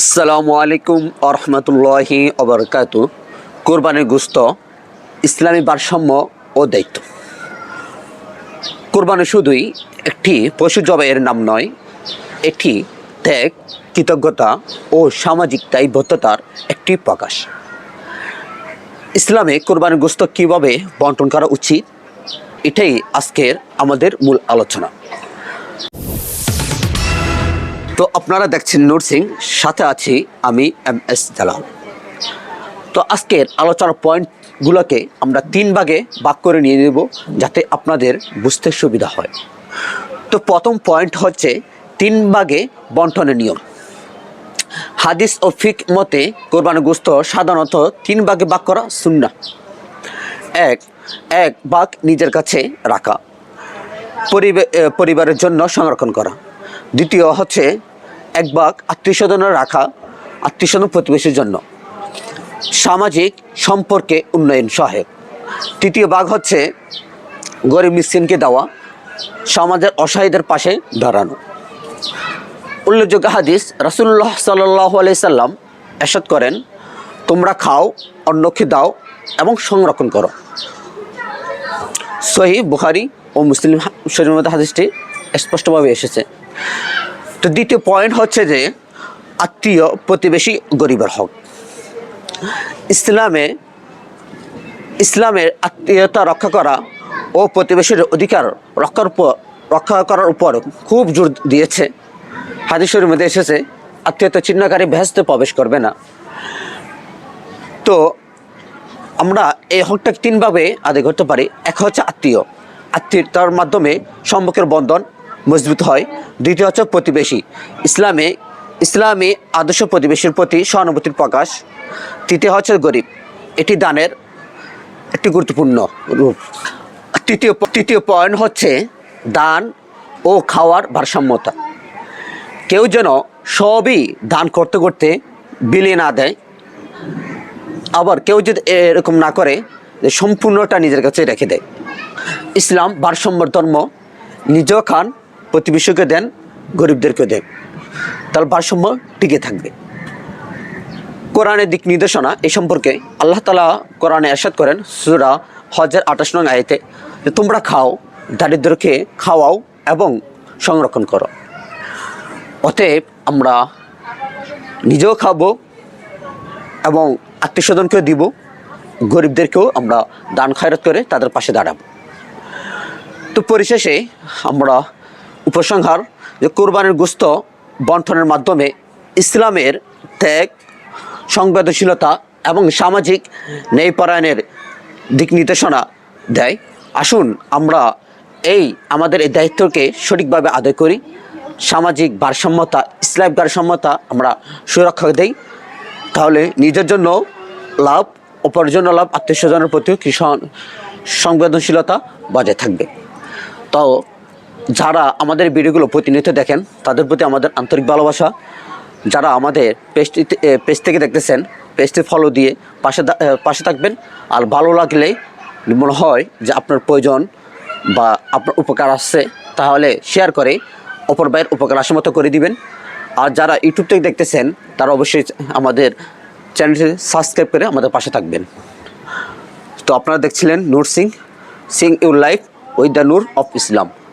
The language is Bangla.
আসসালামু আলাইকুম আরহামতুল্লাহি অবরকাত কোরবানির গুস্ত ইসলামী ভারসাম্য ও দায়িত্ব। কোরবানি শুধুই একটি পশু জবাইয়ের নাম নয়, এটি ত্যাগ, কৃতজ্ঞতা ও সামাজিক দায়বদ্ধতার একটি প্রকাশ। ইসলামে কোরবানির গোস্ত কীভাবে বন্টন করা উচিত, এটাই আজকের আমাদের মূল আলোচনা। তো আপনারা দেখছেন নূর সাথে আছি আমি এম এস জালাল। তো আজকের আলোচনার পয়েন্টগুলোকে আমরা তিন ভাগে ভাগ করে নিয়ে নেব যাতে আপনাদের বুঝতে সুবিধা হয়। তো প্রথম পয়েন্ট হচ্ছে তিন ভাগে বন্টনের নিয়ম। হাদিস ও ফিক মতে কোরবানি গোস্ত সাধারণত তিন ভাগে ভাগ করা সুন্না এক এক ভাগ নিজের কাছে রাখা। পরিবে- পরিবারের জন্য সংরক্ষণ করা। দ্বিতীয় হচ্ছে এক ভাগ আত্মীয় স্বজনের রাখা, আত্মীয় স্বজন প্রতিবেশীর জন্য। সামাজিক সম্পর্কে উন্নয়ন সহায়ক। তৃতীয় ভাগ হচ্ছে গরিব মিসকিনকে দেওয়া, সমাজের অসহায়দের পাশে দাঁড়ানো। উল্লেখযোগ্য হাদিস রাসুল্লাহ সাল্লাহ আলাইসাল্লাম এসদ করেন, তোমরা খাও, অন্যকে দাও এবং সংরক্ষণ করো। সহি বুখারি ও মুসলিম শরীর হাদিসটি স্পষ্টভাবে এসেছে। তো দ্বিতীয় পয়েন্ট হচ্ছে যে আত্মীয় প্রতিবেশী গরিবের হক। ইসলামে, ইসলামের আত্মীয়তা রক্ষা করা ও প্রতিবেশীর অধিকার রক্ষার রক্ষা করার উপর খুব জোর দিয়েছে। হাদিসের মধ্যে এসেছে, আত্মীয়তা চিহ্নকারী ভেস্তে প্রবেশ করবে না। তো আমরা এই হকটাকে তিনভাবে আদায় করতে পারি। এক হচ্ছে আত্মীয়। আত্মীয়তার মাধ্যমে সম্পর্কের বন্ধন মজবুত হয়। দ্বিতীয় হচ্ছে প্রতিবেশী। ইসলামে, ইসলামী আদর্শ প্রতিবেশীর প্রতি সহানুভূতির প্রকাশ। তৃতীয় হচ্ছে গরিব। এটি দানের একটি গুরুত্বপূর্ণ রূপ। তৃতীয় তৃতীয় পয়েন্ট হচ্ছে দান ও খাওয়ার ভারসাম্যতা। কেউ যেন সবই দান করতে করতে বিলিয়ে না দেয়, আবার কেউ যদি এরকম না করে সম্পূর্ণটা নিজের কাছে রেখে দেয়। ইসলাম ভারসাম্যর ধর্ম। নিজেও খান প্রতিবেশীকে দেন গরিবদেরকে দেন। তাহলে ভারসাম্য টিকে থাকবে। কোরআনের দিক নির্দেশনা এ সম্পর্কে আল্লাহ তালা কোরআনে এরশাদ করেন, সুরা হজের আঠাশ নং আয়তে, যে তোমরা খাও, দারিদ্রকে খাওয়াও এবং সংরক্ষণ করো। অতএব আমরা নিজেও খাব এবং আত্মীয়স্বজনকেও দিব, গরিবদেরকেও আমরা দান খয়রত করে তাদের পাশে দাঁড়াবো। তো পরিশেষে আমরা উপসংহার যে কোরবানির গুস্ত বন্টনের মাধ্যমে ইসলামের ত্যাগ, সংবেদনশীলতা এবং সামাজিক ন্যায়পরায়ণের দিক নির্দেশনা দেয়। আসুন আমরা এই আমাদের এই দায়িত্বকে সঠিকভাবে আদায় করি। সামাজিক ভারসাম্যতা ইসলাম ভারসাম্যতা আমরা সুরক্ষা দেই। তাহলে নিজের জন্য লাভ, অপরের জন্য লাভ, আত্মীয় স্বজনের প্রতিও কৃষণ, সংবেদনশীলতা বজায় থাকবে। তো যারা আমাদের ভিডিওগুলো প্রতিনিয়ত দেখেন, তাদের প্রতি আমাদের আন্তরিক ভালোবাসা। যারা আমাদের পেজটি পেজ থেকে দেখতেছেন, পেজটি ফলো দিয়ে পাশে পাশে থাকবেন। আর ভালো লাগলে, মনে হয় যে আপনার প্রয়োজন বা আপনার উপকার আসছে, তাহলে শেয়ার করে অপর ভাইয়ের উপকার আসার মতো করে দিবেন। আর যারা ইউটিউব থেকে দেখতেছেন, তারা অবশ্যই আমাদের চ্যানেলটি সাবস্ক্রাইব করে আমাদের পাশে থাকবেন। তো আপনারা দেখছিলেন Noor Singh Singh your life with the Noor of Islam.